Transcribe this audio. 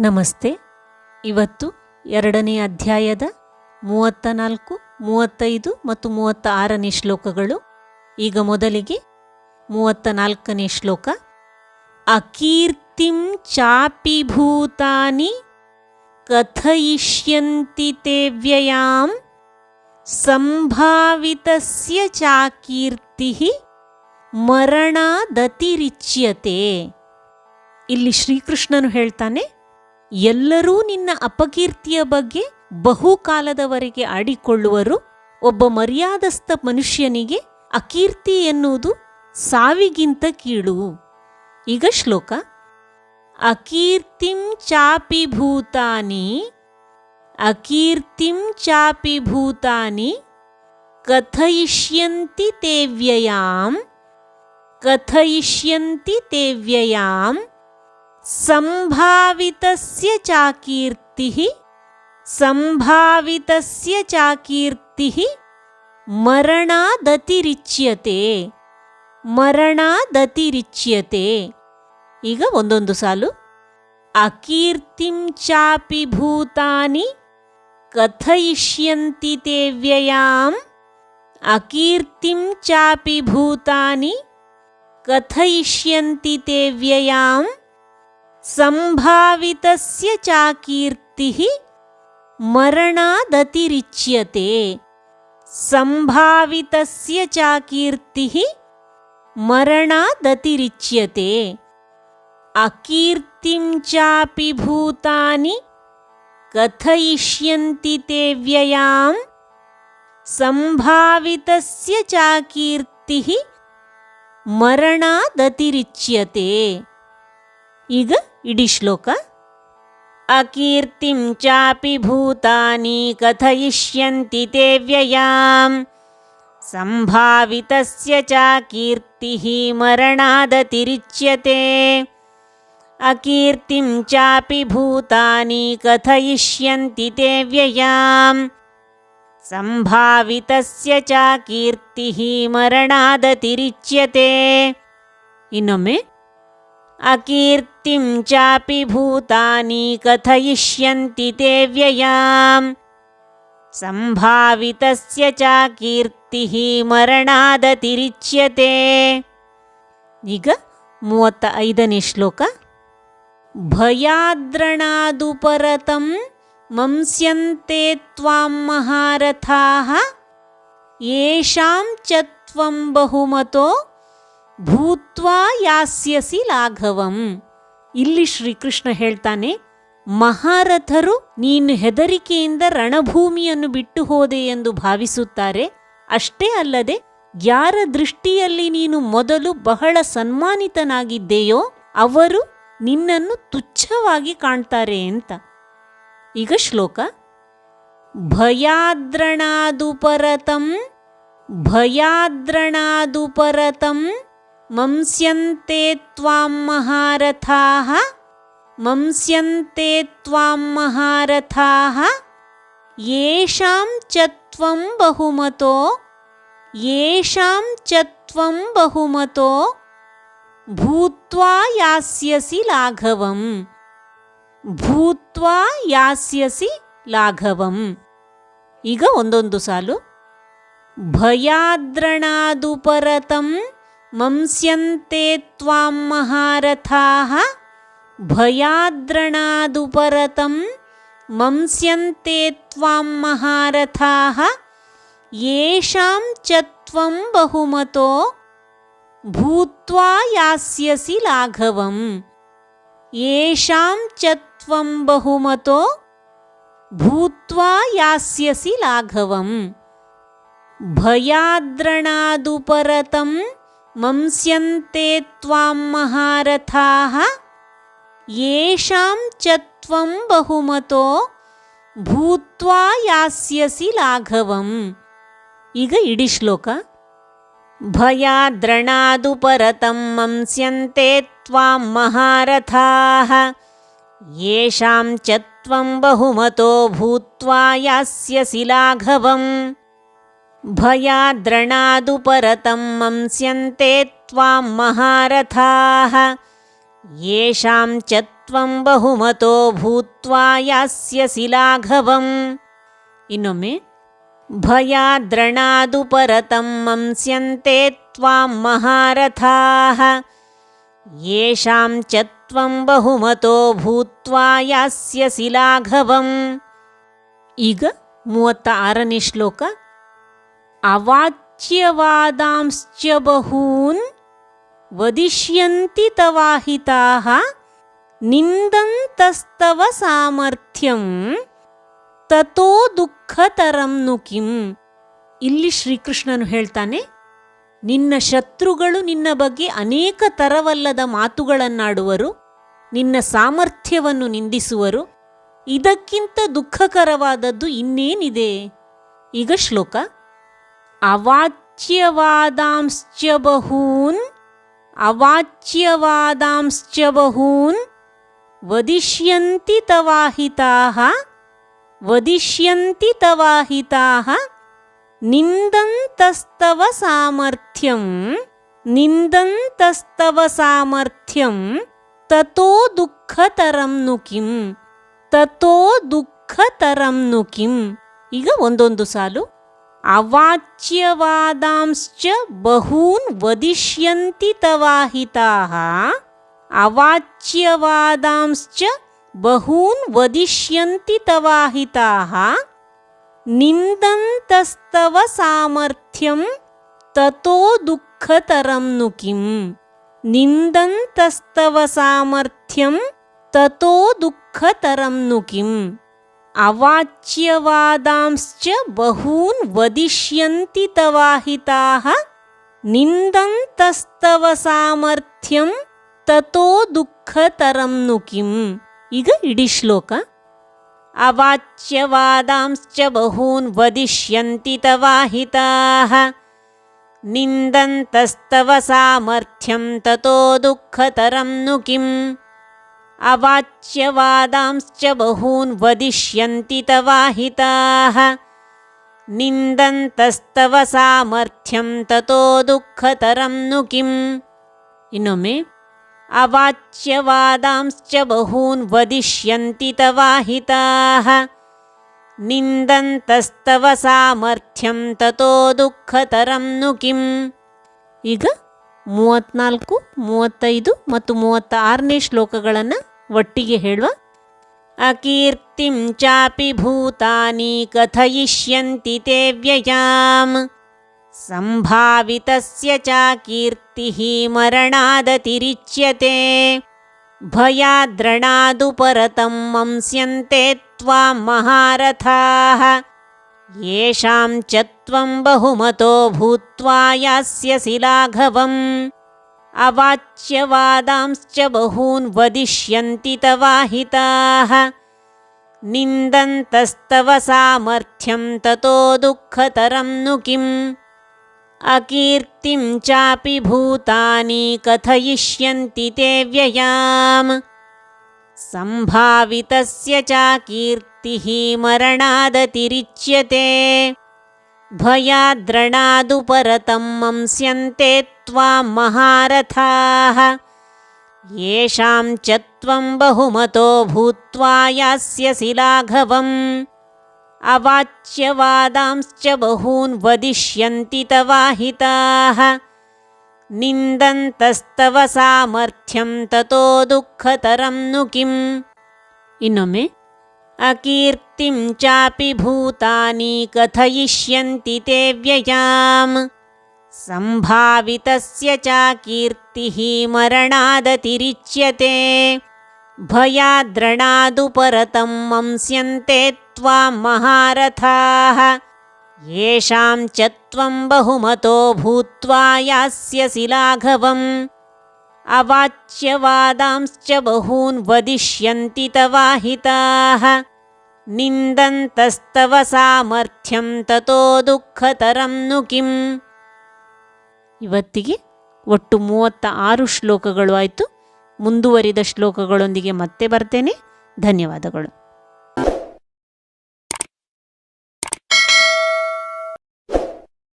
ನಮಸ್ತೆ. ಇವತ್ತು ಎರಡನೇ ಅಧ್ಯಾಯದ ಮೂವತ್ತ ನಾಲ್ಕು, ಮೂವತ್ತೈದು ಮತ್ತು ಮೂವತ್ತ ಆರನೇ ಶ್ಲೋಕಗಳು. ಈಗ ಮೊದಲಿಗೆ ಮೂವತ್ತ ನಾಲ್ಕನೇ ಶ್ಲೋಕ. ಅಕೀರ್ತಿಂ ಚಾಪಿ ಭೂತಾನಿ ಕಥಯಿಷ್ಯಂತಿ ತೇ ವ್ಯಯಾಂ ಸಂಭಾವಿತಸ್ಯ ಚಾಕೀರ್ತಿ ಮರಣದತಿರಿಚ್ಯತೆ. ಇಲ್ಲಿ ಶ್ರೀಕೃಷ್ಣನು ಹೇಳ್ತಾನೆ ಎಲ್ಲರೂ ನಿನ್ನ ಅಪಕೀರ್ತಿಯ ಬಗ್ಗೆ ಬಹುಕಾಲದವರೆಗೆ ಆಡಿಕೊಳ್ಳುವರು. ಒಬ್ಬ ಮರ್ಯಾದಸ್ಥ ಮನುಷ್ಯನಿಗೆ ಅಕೀರ್ತಿ ಎನ್ನುವುದು ಸಾವಿಗಿಂತ ಕೀಳು. ಈಗ ಶ್ಲೋಕ. ಅಕೀರ್ತಿಂ ಚಾಪಿ ಭೂತಾನಿ, ಅಕೀರ್ತಿಂ ಚಾಪಿ ಭೂತಾನಿ, ಕಥಯಿಷ್ಯಂತಿ ತೇವ್ಯಯಾಂ, ಕಥಯಿಷ್ಯಂತಿ ತೇ ವ್ಯಯಾಂ ಸಂಭಾವಿತಸ್ಯ ಚಾಕೀರ್ತಿ ಸಂಭಾವಿತಸ್ಯ ಚಾಕೀರ್ತಿ ಮರಣಾದತಿರಿಚ್ಯತೆ ಮರಣಾದತಿರಿಚ್ಯತೆ. ಈಗ ಒಂದೊಂದು ಸಾಲು. ಅಕೀರ್ತಿಂ ಚಾಪಿ ಭೂತಾನಿ ಕಥಯಿಷ್ಯಂತಿ ತೇ ವ್ಯಯಾಂ. ಅಕೀರ್ತಿಂ ಚಾಪಿ ಭೂತಾನಿ ಕಥಯಿಷ್ಯಂತಿ ತೇ ವ್ಯಯಾಂ. सम्भावितस्य चाकीर्तिः मरणादतिरिच्यते सम्भावितस्य चाकीर्तिः मरणादतिरिच्यते अकीर्तिं चापि भूतानि कथयिष्यन्ति ते व्ययां सम्भावितस्य चाकीर्तिः मरणादतिरिच्यते इग इडिश्लोक अकीर्तिं चापि भूतानि कथयिष्यन्ति ते व्ययाम् सम्भावितस्य च कीर्तिः मरणादतिरिच्यते अकीर्तिं चापि भूतानि कथयिष्यन्ति ते व्ययाम् सम्भावितस्य च कीर्तिः मरणादतिरिच्यते इनमे ಅಕೀರ್ತಿಂ ಚಾಪಿ ಭೂತಾನಿ ಕಥಯಿಷ್ಯಂತಿ ತೇ ವ್ಯಯಾಂ ಸಂಭಾವಿತಸ್ಯ ಚಾಕೀರ್ತಿಃ ಮರಣಾದತಿರಿಚ್ಯತೆ ಈಗ ಮೂವತ್ತ ಐದನೇ ಶ್ಲೋಕ ಭಯಾದ್ರಣಾದುಪರತಂ ಮಂಸ್ಯಂತೆ ತ್ವಾಂ ಮಹಾರಥಾಃ ಯೇಷಾಂ ಚ ತ್ವಂ ಬಹುಮತೋ ಭೂತ್ವಾ ಯಾಸ್ಯಸಿ ಲಾಘವಂ. ಇಲ್ಲಿ ಶ್ರೀಕೃಷ್ಣ ಹೇಳ್ತಾನೆ, ಮಹಾರಥರು ನೀನು ಹೆದರಿಕೆಯಿಂದ ರಣಭೂಮಿಯನ್ನು ಬಿಟ್ಟು ಹೋದೆ ಎಂದು ಭಾವಿಸುತ್ತಾರೆ. ಅಷ್ಟೇ ಅಲ್ಲದೆ, ಯಾರ ದೃಷ್ಟಿಯಲ್ಲಿ ನೀನು ಮೊದಲು ಬಹಳ ಸನ್ಮಾನಿತನಾಗಿದ್ದೆಯೋ, ಅವರು ನಿನ್ನನ್ನು ತುಚ್ಛವಾಗಿ ಕಾಣ್ತಾರೆ ಅಂತ. ಈಗ ಶ್ಲೋಕ, ಭಯಾದ್ರಣಾದುಪರತಂ ಭಯಾದ್ರಣಾದುಪರತಂ ಮಂಸ್ಯಂತೆ ತ್ವಾಂ ಮಹಾರಥಾಃ ಮಂಸ್ಯಂತೆ ತ್ವಾಂ ಮಹಾರಥಾಃ ಯೇಷಾಂ ಚ ತ್ವಂ ಬಹುಮತೋ ಯೇಷಾಂ ಚ ತ್ವಂ ಬಹುಮತೋ, ಭೂತ್ವಾ ಯಾಸ್ಯಸಿ ಲಾಘವಂ, ಭೂತ್ವಾ ಯಾಸ್ಯಸಿ ಲಾಘವಂ. ಈಗ ಒಂದೊಂದು ಸಾಲು. ಭಯಾದ್ರಣಾದುಪರತಂ मंस्यन्ते त्वां महारथाः भयाद्रणादुपरतं मंस्यन्ते त्वां महारथाः येषां च त्वं बहुमतो भूत्वा यास्यसि लाघवम्। येषां च त्वं बहुमतो भूत्वा यास्यसि लाघवम्। भयाद्रणादुपरतं ಮಂಸ್ಯಂತೆ ತ್ವಾಂ ಮಹಾರಥಾಃ ಯೇಷಾಂ ಚ ತ್ವಂ ಬಹುಮತೋ ಭೂತ್ವಾ ಯಾಸ್ಯಸಿ ಲಾಘವಂ ಈಗ ಇಡೀ ಶ್ಲೋಕ ಭಯಾದ್ರಣಾದುಪರತಂ ಮಂಸ್ಯಂತೆ ತ್ವಾಂ ಮಹಾರಥಾಃ ಯೇಷಾಂ ಚ ತ್ವಂ ಬಹುಮತೋ ಭೂತ್ವಾ ಯಾಸ್ಯಸಿ ಲಾಘವಂ ಭಯಾದ್ರಣಾದುಪರತಂ ಮಂಸ್ಯಂತೆ ತ್ವಾಂ ಮಹಾರಥಾಃ ಯೇಷಾಂ ಚ ತ್ವಂ ಬಹುಮತೋ ಭೂತ್ವಾ ಯಾಸ್ಯಸಿ ಲಾಘವಂ ಇನ್ನೊಮ್ಮೆ ಭಯಾದ್ರಣಾದು ಪರತಂ ಮಂಸ್ಯಂತೆ ತ್ವಾಂ ಮಹಾರಥಾಃ ಯೇಷಾಂ ಚ ತ್ವಂ ಬಹುಮತೋ ಭೂತ್ವಾ ಯಾಸ್ಯಸಿ ಲಾಘವಂ ಈಗ ಮೂವತ್ತ ಆರನೇ ಶ್ಲೋಕ ಅವಾಚ್ಯವಾದಾಂಶ್ಚ ಬಹೂನ್ ವದಿಷ್ಯಂತಿ ತವಾಹಿತಾಃ ನಿಂದಂತಸ್ತವ ಸಾಮರ್ಥ್ಯಂ ತತೋ ದುಃಖತರಂ ನು ಕಿಂ. ಇಲ್ಲಿ ಶ್ರೀಕೃಷ್ಣನು ಹೇಳ್ತಾನೆ, ನಿನ್ನ ಶತ್ರುಗಳು ನಿನ್ನ ಬಗ್ಗೆ ಅನೇಕ ತರವಲ್ಲದ ಮಾತುಗಳನ್ನಾಡುವರು, ನಿನ್ನ ಸಾಮರ್ಥ್ಯವನ್ನು ನಿಂದಿಸುವರು, ಇದಕ್ಕಿಂತ ದುಃಖಕರವಾದದ್ದು ಇನ್ನೇನಿದೆ? ಈಗ ಶ್ಲೋಕ ಅವಾಚ್ಯವಾದಾಂಶ್ಚ ಬಹೂನ್ ಅವಾಚ್ಯವಾದಾಂಶ್ಚ ಬಹೂನ್ ವದಿಷ್ಯಂತಿ ತವಾಹಿತಾಃ ವದಿಷ್ಯಂತಿ ತವಾಹಿತಾಃ ನಿಂದಂತಸ್ತವ ಸಾಮರ್ಥ್ಯಂ ನಿಂದಂತಸ್ತವ ಸಾಮರ್ಥ್ಯಂ ತತೋ ದುಃಖತರಂ ನು ಕಿಂ ತತೋ ದುಃಖತರಂ ನು ಕಿಂ ಈಗ ಒಂದೊಂದು ಸಾಲು अवाच्यवादांश्च बहून् वदिष्यन्ति तवाहिताः। अवाच्यवादांश्च बहून् वदिष्यन्ति तवाहिताः। निन्दन्तस्तव सामर्थ्यं ततो दुःखतरं नु किम् निन्दन्तस्तव सामर्थ्यं ततो दुःखतरं नु किम् अवाच्यवादांश्च बहून् वदिष्यन्ति तवाहिताः। निन्दन्तस्तव सामर्थ्यं ततो दुःखतरं नु किम्? इग इडिश्लोक अवाच्यवादांश्च बहून् वदिष्यन्ति तवाहिताः। निन्दन्तस्तव सामर्थ्यं ततो दुःखतरं नु किम्? अवाच्यवादांश्च बहून् वदिष्यन्ति तवाहिताः। निन्दन्तस्तव सामर्थ्यं ततो दुःखतरं नु किम्? इनो मे अवाच्यवादांश्च बहून् वदिष्यन्ति तवाहिताः। निन्दन्तस्तव सामर्थ्यं ततो दुःखतरं नु किम्? इग ಈಗ ಮೂವತ್ನಾಲ್ಕು, ಮೂವತ್ತೈದು ಮತ್ತು ಮೂವತ್ತ ಆರನೇ ಶ್ಲೋಕಗಳನ್ನು ಒಟ್ಟಿಗೆ ಹೇಳುವ. ಅಕೀರ್ತಿಂ ಚಾಪಿ ಭೂತಾನಿ ಕಥಯಿಷ್ಯಂತಿ ತೇ ವ್ಯಯಾಂ. ಸಂಭಾವಿತಸ್ಯ ಚ ಕೀರ್ತಿ ಮರಣಾದತಿರಿಚ್ಯತೆ ಭಯಾದ್ರಣಾದು ಪರತಂ ಮಂಸ್ಯಂತೆ ತ್ವಾ ಮಹಾರಥಾಃ. येषां च त्वं बहुमतो भूत्वा यास्यसि लाघवम् अवाच्यवादांश्च बहून् वदिष्यन्ति तवाहिताः। निन्दन्तस्तव सामर्थ्यं ततो दुःखतरं नु किम्? अकीर्तिं चापि भूतानि कथयिष्यन्ति ते व्ययाम्। सम्भावितस्य चाकीर्ति तिः मरणादतिरिच्यते। भयाद्रणादुपरतं मंस्यन्ते त्वां महारथाः। येषां च त्वं बहुमतो भूत्वा यास्यसि लाघवम्। अवाच्यवादांश्च बहून् वदिष्यन्ति तवाहिताः। निन्दन्तस्तव सामर्थ्यं ततो दुःखतरं नु किम्? इन मे अकीर्तिं चापि भूतानि कथयिष्यन्ति ते व्ययाम्। सम्भावितस्य चाकीर्तिः मरणादतिरिच्यते। भयाद्रणादुपरतं मंस्यन्ते त्वां महारथाः। येषां च त्वं बहुमतो भूत्वा यास्यसि लाघवम्। ಅವಾಚ್ಯವಾದಾಂಶ್ಚ ಬಹೂನ್ ವದಿಷ್ಯಂತಿ ತವಾಹಿತಾಃ. ನಿಂದಂತಸ್ತವ ಸಾಮರ್ಥ್ಯಂ ತತೋ ದುಃಖತರಂ ನು ಕಿಂ. ಇವತ್ತಿಗೆ ಒಟ್ಟು ಮೂವತ್ತ ಆರು ಶ್ಲೋಕಗಳು ಆಯಿತು. ಮುಂದುವರಿದ ಶ್ಲೋಕಗಳೊಂದಿಗೆ ಮತ್ತೆ ಬರ್ತೇನೆ. ಧನ್ಯವಾದಗಳು.